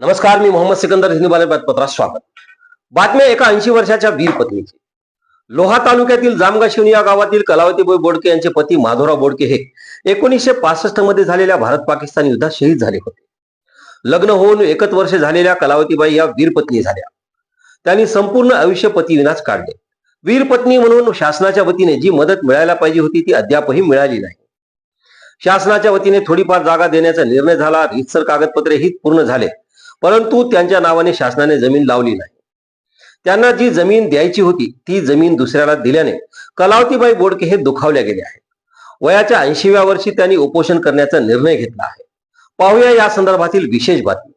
नमस्कार मी मोहम्मद सिकंदर हिंदू बातपत्रात स्वागत. बातम्या एका ऐंशी वर्षाच्या वीर पत्नीची. लोहा तालुक्यातील जामगाशिवणी या गावातील कलावतीबाई बोडके यांचे पती माधवराव बोडके हे एकोणीसशे पासष्टमध्ये झालेल्या भारत पाकिस्तान युद्धात शहीद झाले होते. लग्न होऊन एकच वर्ष झालेल्या कलावतीबाई या वीर पत्नी झाल्या. त्यांनी संपूर्ण आयुष्य पतीविनाच काढले. वीर पत्नी म्हणून शासनाच्या वतीने जी मदत मिळायला पाहिजे होती ती अद्यापही मिळाली नाही. शासनाच्या वतीने थोडीफार जागा देण्याचा निर्णय झाला. रितसर कागदपत्रे ही पूर्ण झाले. परंतु त्यांच्या नावाने शासनाने जमीन लावली नाही. त्यांना जी जमीन द्यायची होती ती जमीन दुसऱ्याला दिल्याने कलावतीबाई बोडके हे दुखावल्या गेले आहेत. वयाच्या ऐंशीव्या वर्षी त्यांनी उपोषण करण्याचा निर्णय घेतला आहे. पाहूया या संदर्भातील विशेष बातमी.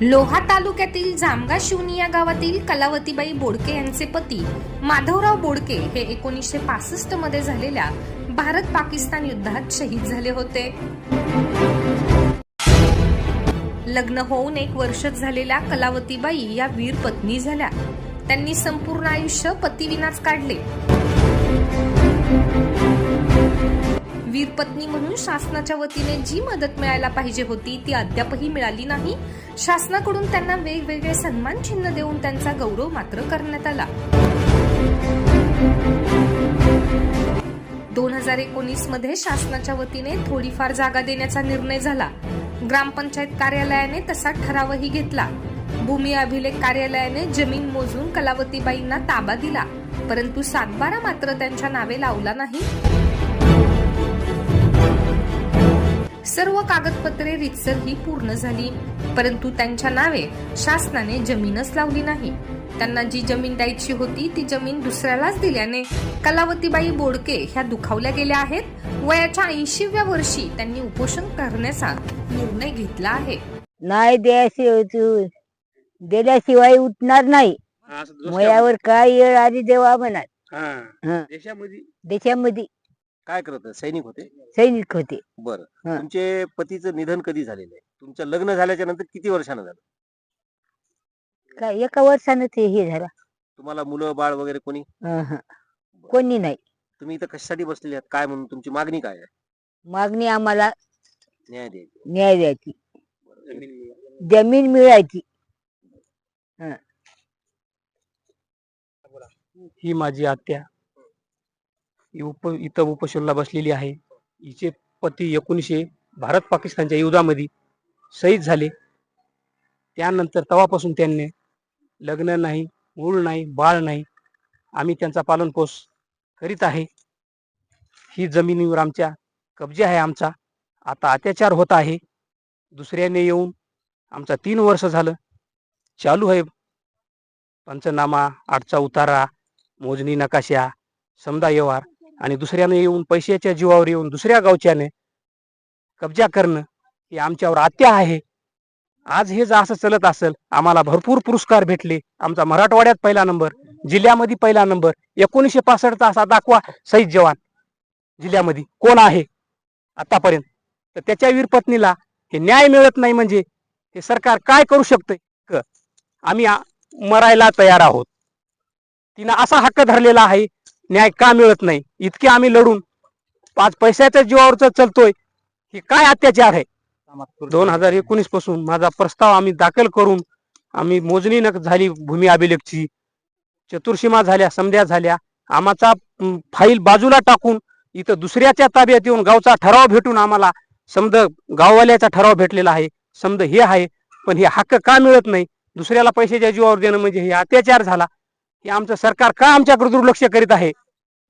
लोहा तालुक्यातील जामगा शिवनी या गावातील कलावतीबाई बोडके यांचे पती माधवराव बोडके हे एकोणीसशे पासष्टमध्ये झालेल्या भारत पाकिस्तान युद्धात शहीद झाले होते. लग्न होऊन एक वर्षच झालेल्या कलावतीबाई या वीर पत्नी झाल्या. त्यांनी संपूर्ण आयुष्य पतीविनाच काढले. वीर पत्नी म्हणून शासनाच्या वतीने जी मदत मिळायला पाहिजे होती ती अद्यापही मिळाली नाही. शासनाकडून त्यांना वेगवेगळे सन्मान चिन्ह देऊन त्यांचा गौरव मात्र करण्यात आला. दोन हजार एकोणीसमध्ये शासनाच्या वतीने थोडीफार जागा देण्याचा निर्णय झाला. ग्रामपंचायत कार्यालयाने तसा ठरावही घेतला. भूमी अभिलेख कार्यालयाने जमीन मोजून कलावतीबाईंना ताबा दिला परंतु सातबारा मात्र त्यांच्या नावे लावला नाही. सर्व कागदपत्रे रितसर ही पूर्ण झाली परंतु त्यांच्या नावे शासनाने जमीनच लावली नाही. त्यांना जी जमीन द्यायची होती ती जमीन दुसऱ्यालाच दिल्याने कलावतीबाई बोडके ह्या दुखावल्या गेल्या आहेत. वयाच्या ऐंशीव्या वर्षी त्यांनी उपोषण करण्याचा निर्णय घेतला आहे. नाही द्याशिवाय दिल्याशिवाय उठणार नाही. मयावर काय येळ आधी देवा म्हणत हं. देशामध्ये? देशामध्ये. काय करत? सैनिक होते? सैनिक होते. बरं. हा. तुमचे पतीचं निधन कधी झालेलं आहे? तुमचं लग्न झाल्याच्यानंतर किती वर्षानं झालं? काय एका वर्षानं ते हे झालं. तुम्हाला मुलं बाळ वगैरे कोणी? अहं. कोणी नाही. तुम्ही इथं कशासाठी बसलेले आहात? काय म्हणून? तुमची मागणी काय आहे? मागणी आम्हाला न्याय द्यायची. न्याय द्यायची. जमीन मिळायची. ही. माझी आत्या. ही उप इथं उपोषणला बसलेली आहे. हिचे पती एकोणीसशे भारत पाकिस्तानच्या युद्धामध्ये शहीद झाले. त्यानंतर तेव्हापासून त्यांनी लग्न नाही मूळ नाही बाळ नाही. आम्ही त्यांचा पालनपोष करीत आहे. ही जमिनीवर आमच्या कब्जे आहे आमचा. आता अत्याचार होत आहे. दुसऱ्याने येऊन आमचा तीन वर्ष झालं. चालू आहे. पंचनामा आठचा उतारा मोजणी नकाशा समदा व्यवहार आणि दुसऱ्याने येऊन पैशाच्या जीवावर येऊन दुसऱ्या गावच्याने कब्जा करणं हे आमच्यावर आत्या आहे. आज हे जर असं चलत असेल आम्हाला भरपूर पुरस्कार भेटले. आमचा मराठवाड्यात पहिला नंबर. जिल्ह्यामध्ये पहिला नंबर. एकोणीसशे पासष्टचा असा दाखवा शहीद जवान. जिल्ह्यामध्ये कोण आहे? आतापर्यंत. तर त्याच्या वीर पत्नीला हे न्याय मिळत नाही म्हणजे हे सरकार काय करू शकतं क. आम्ही मरायला तयार आहोत. तिनं असा हक्क धरलेला आहे न्याय का मिळत नाही? इतके आम्ही लढून पाच पैशाच्या जीवावरच चलतोय. हे काय अत्याचार आहे? दोन हजार एकोणीसपासून माझा प्रस्ताव आम्ही दाखल करून आम्ही मोजणी न झाली भूमी अभिलेखची. चतुर्सीमा झाल्या समध्या झाल्या. आम्हाचा फाईल बाजूला टाकून इथं दुसऱ्याच्या ताब्यात येऊन गावचा ठराव भेटून आम्हाला समद गाववाल्याचा ठराव भेटलेला आहे. समद हे आहे पण हे हक्क का मिळत नाही? दुसऱ्याला पैशाच्या जीवावर देणं म्हणजे हे अत्याचार झाला. हे आमचं सरकार का आमच्याकडे दुर्लक्ष करीत आहे?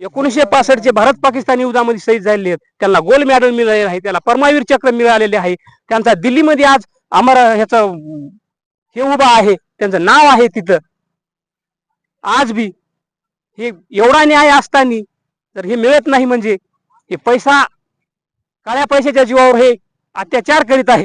एकोणीसशे पासष्टचे भारत पाकिस्तान युद्धामध्ये शहीद झालेले आहेत. त्यांना गोल्ड मेडल मिळालेले आहे त्याला परमावीर चक्र मिळालेले आहे. त्यांचा दिल्लीमध्ये आज अमर ह्याचं हे उभा आहे त्यांचं नाव आहे तिथं. आज बी हे एवढा न्याय असताना जर हे मिळत नाही म्हणजे हे पैसा काळ्या पैशाच्या जीवावर हे अत्याचार करीत आहे.